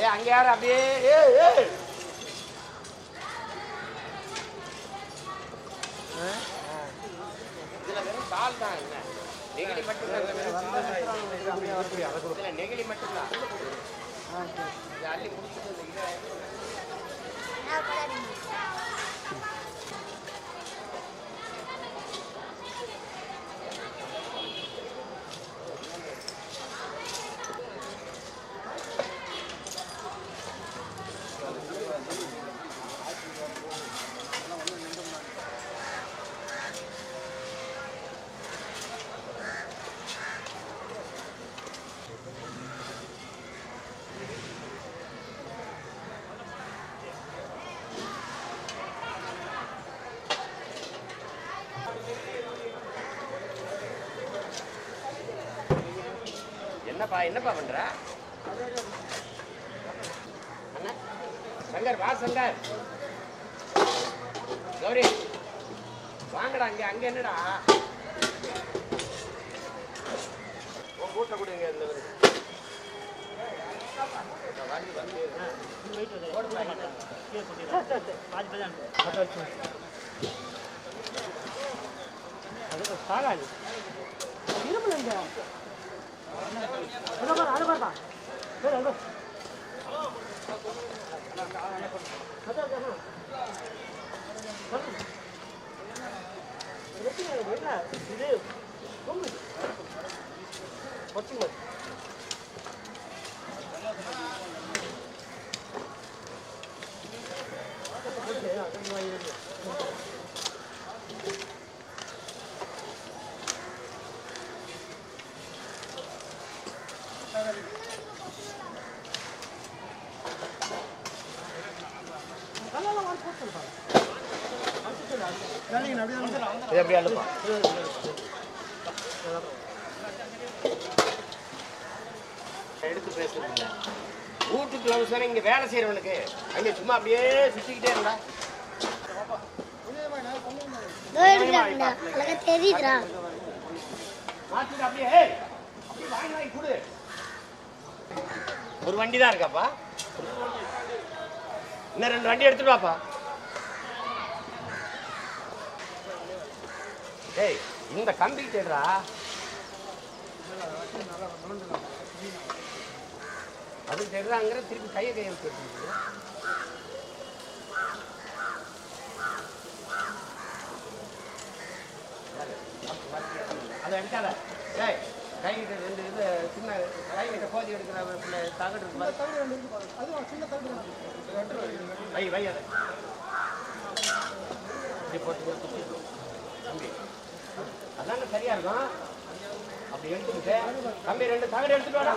ஏ அங்கே யாரு அப்படியே ஏ ஏ இதில் வெறும் கால் தான் என்ன நெகிழி மட்டும் நெகிழி மட்டும் தான் என்னப்பா என்னப்பா பண்ற? சங்கர் வா சங்கர். கௌரி வாங்கடா அங்க அங்க என்னடா? உன் கூட்ட கொடுங்க இந்த ஒரு வாங்கி வந்து இது அப்படியே எடுத்து பேசுறது வீட்டுக்கு வீட்டு கிளவுஸ் வேலை செய்யறவனுக்கு அங்கே சும்மா அப்படியே சுற்றிக்கிட்டே இருந்தா தெரியுதுடா அப்படியே ஒரு வண்டி தான் இருக்காப்பா? இன்னும் ரெண்டு வண்டி எடுத்துட்டு வாப்பா. டேய் இந்த கம்பி தேடுறா. அது தேடுறாங்கிற திருப்பி கையை கையை விட்டு அதை எடுக்காத. டேய் கை ரெண்டு இது சின்ன கை கிட்ட கோதி எடுக்கிற பிள்ளை தகடு இருக்கு பாரு. வை வை அதை. இப்படி போட்டு போட்டு குத்திடணும். தம்பி அதானே சரியா இருக்கும்? அப்படி எடுத்துக்கிட்டு தம்பி ரெண்டு தகடு எடுத்துட்டு வாடா.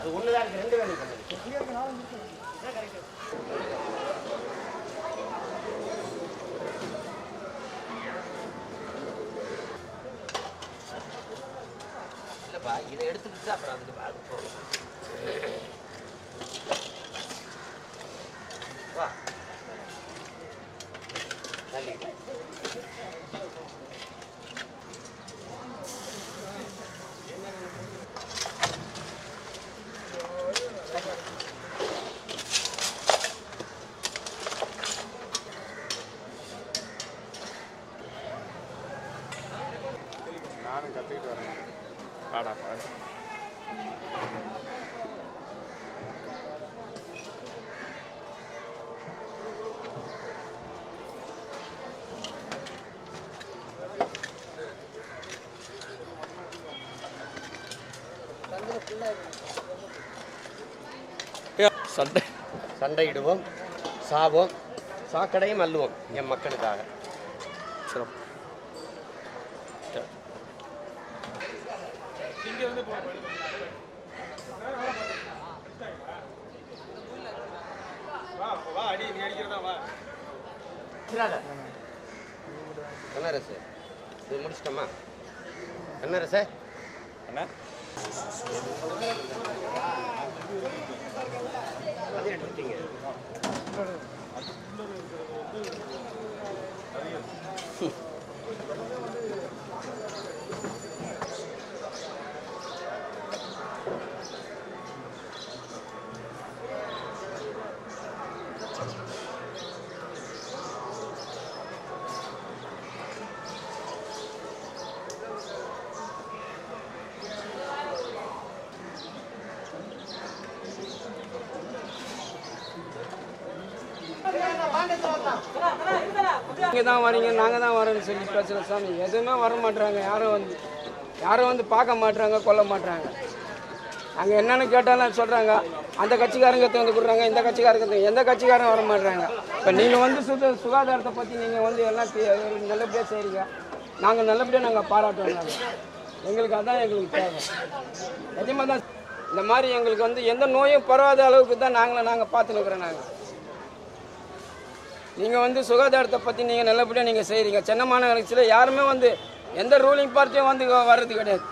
அது ஒன்று தான் இருக்குது ஒண்ணுதான் ரெண்டு வேணும் தம்பி. இல்லப்பா இதை எடுத்துக்கிட்டு அப்புறம் அதுக்கு அது போகலாம் வா தள்ளிட்டு. சண்டை. சண்டையிடுவோம் சாவோம் சாக்கடையும் அள்ளுவோம் என் மக்களுக்காக. சிறப்பு. சிராத. கண்ணரசு இது முடிச்சிட்டோமா கண்ணரசு அண்ணா தானே எடுத்துட்டீங்க நீங்கள் தான் வரீங்க நாங்கள் தான் வரோன்னு சொல்லி பேசுகிற சாமி. எதுவுமே வர மாட்டுறாங்க யாரும் வந்து யாரும் வந்து பார்க்க மாட்டுறாங்க கொல்ல மாட்டுறாங்க அங்கே என்னென்னு கேட்டாலும் சொல்கிறாங்க அந்த கட்சிக்காரங்க வந்து கொடுறாங்க இந்த கட்சிக்காரங்க எந்த கட்சிக்காரங்க வர மாட்டுறாங்க இப்போ நீங்கள் வந்து சுத்த சுகாதாரத்தை பற்றி நீங்கள் வந்து எல்லாம் நல்லபடியாக செய்கிறீங்க நாங்கள் நல்லபடியாக நாங்கள் பாராட்டுவோம் எங்களுக்கு அதான் எங்களுக்கு தேவை. நிஜமாக தான் இந்த மாதிரி எங்களுக்கு வந்து எந்த நோயும் பரவாத அளவுக்கு தான் நாங்களும் நாங்கள் பார்த்துன்னு நாங்கள் நீங்கள் வந்து சுகாதாரத்தை பற்றி நீங்கள் நல்லபடியாக நீங்கள் செய்கிறீங்க சென்னை மாநகராட்சியில் யாருமே வந்து எந்த ரூலிங் பார்ட்டியும் வந்து வர்றது கிடையாது.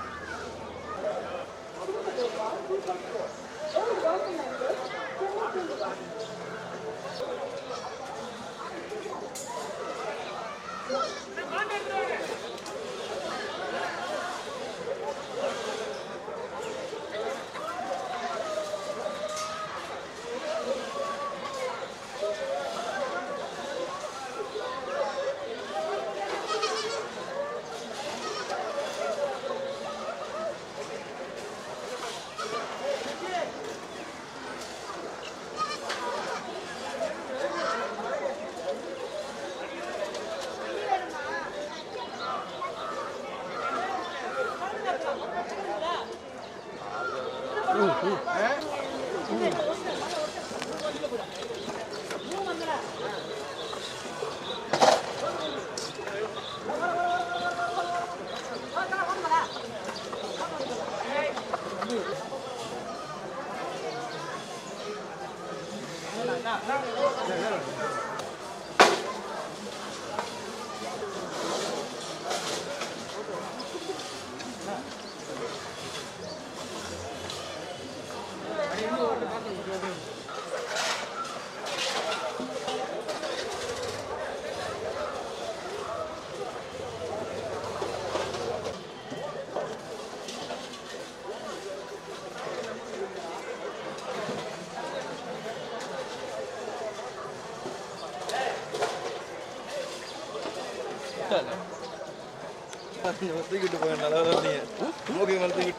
야, 야, 야, 야. தூக்கிட்டு போங்க நல்லா நீங்க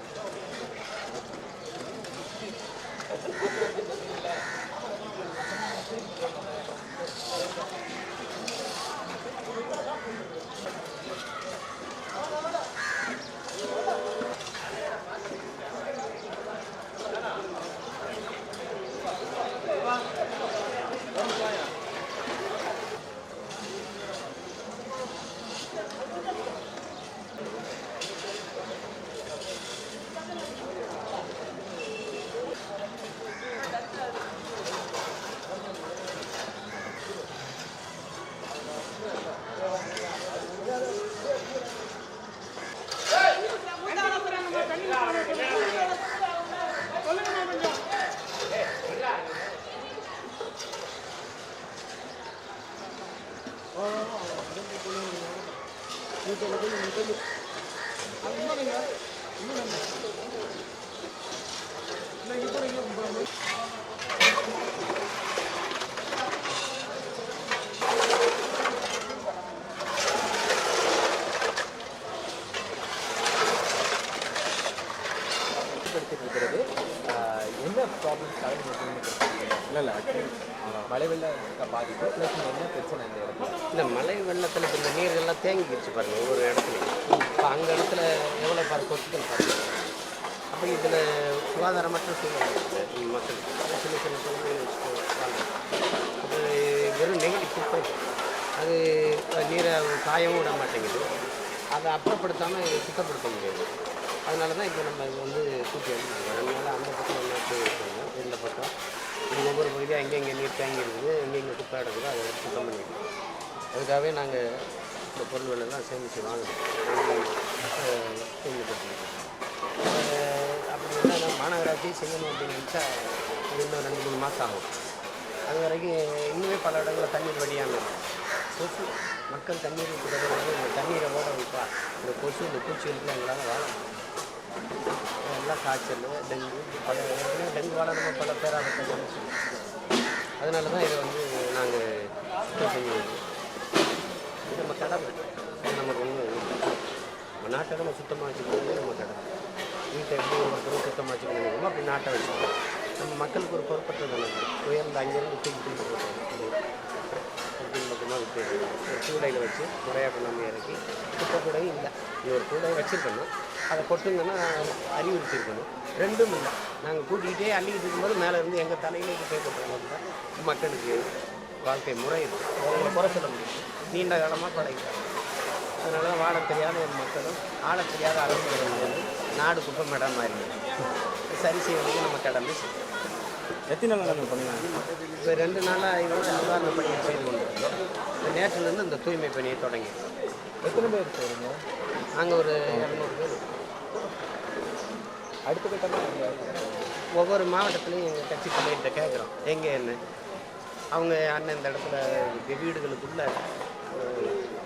ഇങ്ങനെ எடுத்துட்டு இருக்கிறது என்ன தெரிஞ்சுக்கிறீங்க இல்லை இல்லை மழை வெள்ளம் பாதிப்பு ப்ளஸ் என்ன பிரச்சனை இந்த இடத்துல? இந்த மழை வெள்ளத்தில் இப்போ இந்த நீர்கள்லாம் தேங்கிக்கிடுச்சு பாருங்க ஒவ்வொரு இடத்துலையும். இப்போ அங்கே இடத்துல எவ்வளோ பாரு கொசுக்கள் பாருங்க அப்போ இதில் சுகாதாரமற்ற சூழ்நிலை இருக்குது மக்களுக்கு. சின்ன சின்ன குழந்தைகள். அது வெறும் நெகட்டிவ் குப்பை. அது நீரை காயவும் விட மாட்டேங்குது. அதை அப்புறப்படுத்தாமல் சுத்தப்படுத்த முடியாது. அதனால தான் இப்போ நம்ம இது வந்து தூக்கி வந்து அதனால அந்த பக்கம் ஒன்று எடுத்து இந்த பக்கம். இது ஒவ்வொரு பகுதியாக எங்கெங்கே நீர் தேங்கி இருக்குது. எங்கெங்கே குப்பை கிடக்குதோ அதை எடுத்து சுத்தம் பண்ணிக்கணும் அதுக்காகவே நாங்கள் இந்த பொருள்கள் எல்லாம் சேமித்து வாங்கணும் அப்படி என்னன்னா மாநகராட்சி செய்யணும் அப்படின்னு நினச்சா இது இன்னும் ரெண்டு மூணு மாதம் ஆகும். அது வரைக்கும் இன்னுமே பல இடங்களில் தண்ணீர் வடியாமல் கொசு மக்கள் தண்ணீர் விட்டுறது இந்த தண்ணீரை ஓட வைப்பா. இந்த கொசு இந்த பூச்சிகளுக்கு எங்களால் வாழ எல்லாம் காய்ச்சல் டெங்கு பல ஏற்கனவே டெங்கு வாழ நம்ம பல பேராக அதனால தான் இதை வந்து நாங்கள் சுத்தம் இது நம்ம கடமை. இது நமக்கு ஒன்று நம்ம நாட்டை நம்ம சுத்தமாக வச்சுக்கிறது நம்ம கடமை. வீட்டை எப்படி ஒவ்வொருத்தரும் சுத்தமாக வச்சுக்கணும் அப்படி நாட்டை வச்சுக்கணும். நம்ம மக்களுக்கு ஒரு பொறுப்பற்ற தானே. உயர்ந்த அங்கேருந்து தூக்கி தூக்கி போட்டோம் பக்கமாக விட்டு ஒரு கூடையில் வச்சு முறையாக கொண்டாந்து இறக்கி குப்பை கூடையும் இல்லை. இது ஒரு கூடையை வச்சுருக்கணும். அதை கொட்டுங்கன்னா அறிவுறுத்திருக்கணும் ரெண்டும் இல்லை. நாங்கள் கூட்டிகிட்டே அள்ளிக்கிட்டு இருக்கும்போது மேலே இருந்து எங்கள் தலையிலே குப்பை கொட்டுறோம் தான் மக்களுக்கு வாழ்க்கை முறை இருக்குது அவங்கள குறை சொல்ல முடியும் நீண்ட காலமாக பழகிட்டாங்க. அதனால தான் வாழ தெரியாத ஒரு மக்களும் ஆள தெரியாத அரசு நாடு குப்பை மேடம் மாறி சரி செய்வதற்கு நம்ம கடமை செய்யணும் எத்தனை நாள் பண்ணுங்க? இப்போ ரெண்டு நாளாக இதோட நிவாரண பணியை செய்து இப்போ நேற்றிலிருந்து இந்த தூய்மை பணியை தொடங்கி எத்தனை பேர் செய்றீங்க நாங்கள் ஒரு இரநூறு பேர். அடுத்த கட்டமாக ஒவ்வொரு மாவட்டத்துலையும் எங்கள் கட்சி தலைவர்கிட்ட கேட்குறோம் எங்கே என்ன? அவங்க அண்ணன் இந்த இடத்துல வீடுகளுக்குள்ள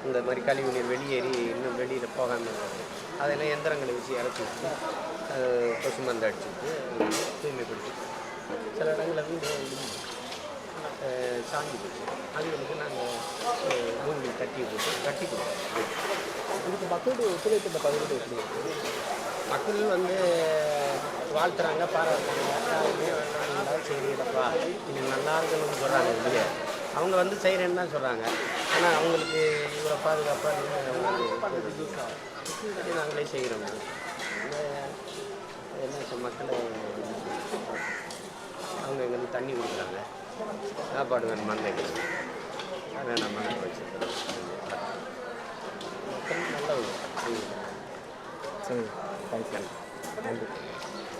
இந்த மாதிரி கழிவு நீர் வெளியேறி இன்னும் வெளியில் போகாமல் அதெல்லாம் எந்திரங்களை வச்சு இறச்சி விட்டு அஹ், கொசு மருந்து அடிச்சு விட்டு தூய்மைப்படுத்தி சில இடங்களில் அஹ், சாஞ்சி போச்சு அதுகளுக்கு நாங்கள் பூமி கட்டி போட்டு கட்டி கொடுப்போம் இதுக்கு மக்களுடைய ஒத்துழைப்பு இந்த பகுதியில் எப்படி இருக்குது மக்கள் வந்து வாழ்த்துறாங்க பாராட்டுறாங்க. வேண்டாம்டா சரிடப்பா இது நல்லா இருக்கணும்னு சொல்கிறாங்க இல்லையா? அவங்க வந்து செய்கிறேன்னு தான் சொல்கிறாங்க ஆனால் அவங்களுக்கு இவ்வளோ பாதுகாப்பாக நாங்களே செய்கிறோம் என்ன மக்களை அவங்க எங்களுக்கு தண்ணி கொடுக்குறாங்க. சாப்பாடு வேணும் மந்தைக்கு அதை நம்ம வச்சுருக்கோம் மக்கள் நல்ல சரி தேங்க்ஸ் நன்றி